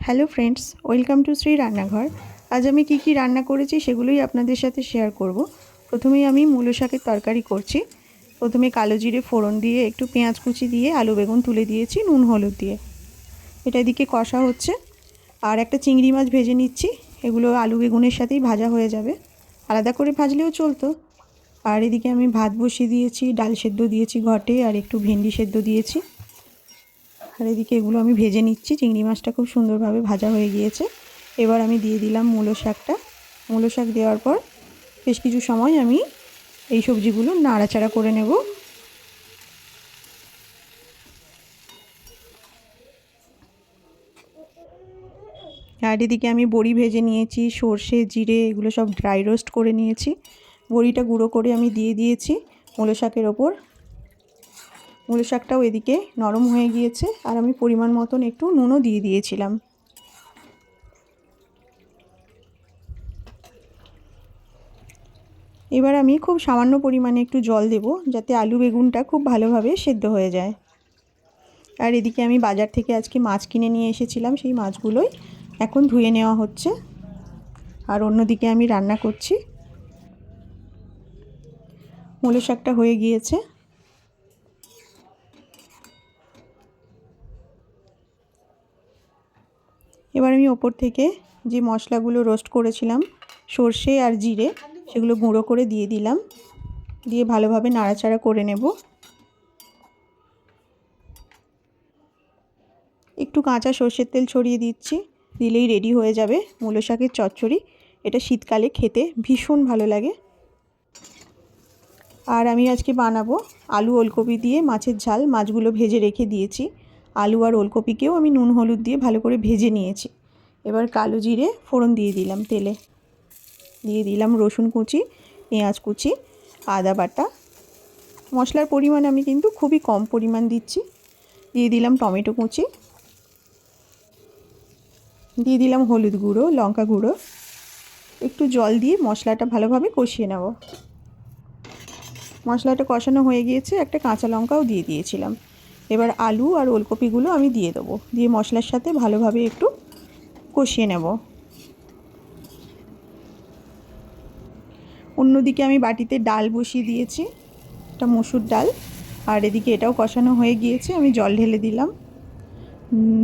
Hello friends, welcome to Shri Rannaghar. আজ আমি কি কি রান্না করেছি সেগুলোই আপনাদের সাথে শেয়ার করব। প্রথমেই আমি মূলো শাকের তরকারি করছি। প্রথমে কালো জিরে ফোড়ন দিয়ে, একটু পেঁয়াজ কুচি দিয়ে, আলু বেগুন তুলে দিয়েছি, নুন হলুদ দিয়ে। এটা এদিকে কষা হচ্ছে। আর একটা চিংড়ি মাছ ভেজে নিচ্ছি। এগুলো আলু বেগুনের সাথেই ভাজা হয়ে যাবে। আলাদা করে ভাজলেও চলতো। আর এদিকে আমি ভাত বসিয়ে দিয়েছি, ডাল সেদ্ধ দিয়েছি ঘটে, আর একটু ভেন্ডি সেদ্ধ দিয়েছি। আর এদিকে এগুলো আমি ভেজে নিচ্ছি। চিংড়ি মাছটা খুব সুন্দরভাবে ভাজা হয়ে গিয়েছে। এবার আমি দিয়ে দিলাম মূলো শাকটা। মূলো শাক দেওয়ার পর বেশ কিছু সময় আমি এই সবজিগুলো নাড়াচাড়া করে নেব। আর এদিকে আমি বড়ি ভেজে নিয়েছি, সর্ষে, জিরে, এগুলো সব ড্রাই রোস্ট করে নিয়েছি। বড়িটা গুঁড়ো করে আমি দিয়ে দিয়েছি মূলো শাকের ওপর। মূলো শাকটাও এদিকে নরম হয়ে গিয়েছে আর আমি পরিমাণ মতন একটু নুনও দিয়ে দিয়েছিলাম। এবার আমি খুব সামান্য পরিমাণে একটু জল দেব যাতে আলু বেগুনটা খুব ভালোভাবে সেদ্ধ হয়ে যায়। আর এদিকে আমি বাজার থেকে আজকে মাছ কিনে নিয়ে এসেছিলাম, সেই মাছগুলোই এখন ধুয়ে নেওয়া হচ্ছে। আর অন্যদিকে আমি রান্না করছি। মূলো শাকটা হয়ে গিয়েছে। এবার আমি ওপর থেকে যে মশলাগুলো রোস্ট করেছিলাম, সর্ষে আর জিরে, সেগুলো গুঁড়ো করে দিয়ে দিলাম। দিয়ে ভালোভাবে নাড়াচাড়া করে নেব। একটু কাঁচা সর্ষের তেল ছড়িয়ে দিচ্ছি, দিলেই রেডি হয়ে যাবে মূলো শাকের চচ্চড়ি। এটা শীতকালে খেতে ভীষণ ভালো লাগে। আর আমি আজকে বানাবো আলু ওলকপি দিয়ে মাছের ঝাল, মাছগুলো ভেজে রেখে দিয়েছি। আলু আর ওলকপিকেও আমি নুন, হলুদ দিয়ে ভালো করে ভেজে নিয়েছি। এবার কালো জিরে ফোড়ন দিয়ে দিলাম তেলে। দিয়ে দিলাম রসুন কুচি, পেঁয়াজ কুচি, আদা বাটা। মশলার পরিমাণ আমি কিন্তু খুবই কম পরিমাণ দিচ্ছি। দিয়ে দিলাম টমেটো কুচি। দিয়ে দিলাম হলুদ গুঁড়ো, লঙ্কা গুঁড়ো। একটু জল দিয়ে মশলাটা ভালোভাবে কষিয়ে নেব। মশলাটা কষানো হয়ে গিয়েছে, একটা কাঁচা লঙ্কাও দিয়ে দিয়েছিলাম। এবার আলু আর ওলকপিগুলো আমি দিয়ে দেবো। দিয়ে মশলার সাথে ভালোভাবে একটু কষিয়ে নেব। অন্যদিকে আমি বাটিতে ডাল বসিয়ে দিয়েছি, একটা মসুর ডাল। আর এদিকে এটাও কষানো হয়ে গিয়েছে, আমি জল ঢেলে দিলাম।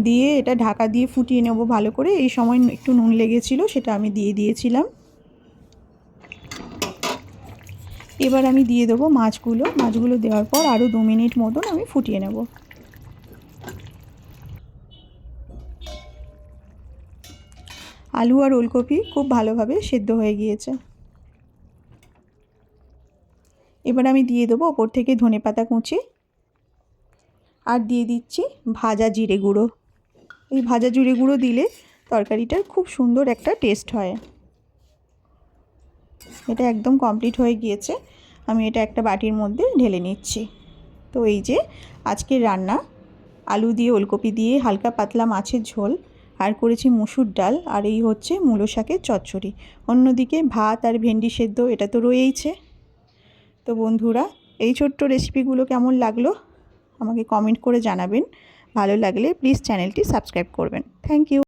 দিয়ে এটা ঢাকা দিয়ে ফুটিয়ে নেব ভালো করে। এই সময় একটু নুন লেগেছিল, সেটা আমি দিয়ে দিয়েছিলাম। এবার আমি দিয়ে দেবো মাছগুলো। মাছগুলো দেওয়ার পর আরও দু মিনিট মতন আমি ফুটিয়ে নেব। আলু আর ওলকপি খুব ভালোভাবে সেদ্ধ হয়ে গিয়েছে। এবার আমি দিয়ে দেবো ওপর থেকে ধনে পাতা কুচি। আর দিয়ে দিচ্ছি ভাজা জিরে গুঁড়ো। এই ভাজা জিরে গুঁড়ো দিলে তরকারিটার খুব সুন্দর একটা টেস্ট হয়। এটা একদম কমপ্লিট হয়ে গিয়েছে। আমি এটা একটা বাটির মধ্যে ঢেলে নিচ্ছি। তো এই যে আজকের রান্না, আলু দিয়ে ওলকপি দিয়ে হালকা পাতলা মাছের ঝোল, আর করেছি মুসুর ডাল, আর এই হচ্ছে মূলো শাকের চচ্চড়ি। অন্যদিকে ভাত আর ভেন্ডি সেদ্ধ, এটা তো রয়েইছে। তো বন্ধুরা, এই ছোট্ট রেসিপিগুলো কেমন লাগল? আমাকে কমেন্ট করে জানাবেন। ভালো লাগলে প্লিজ চ্যানেলটি সাবস্ক্রাইব করবেন। Thank you.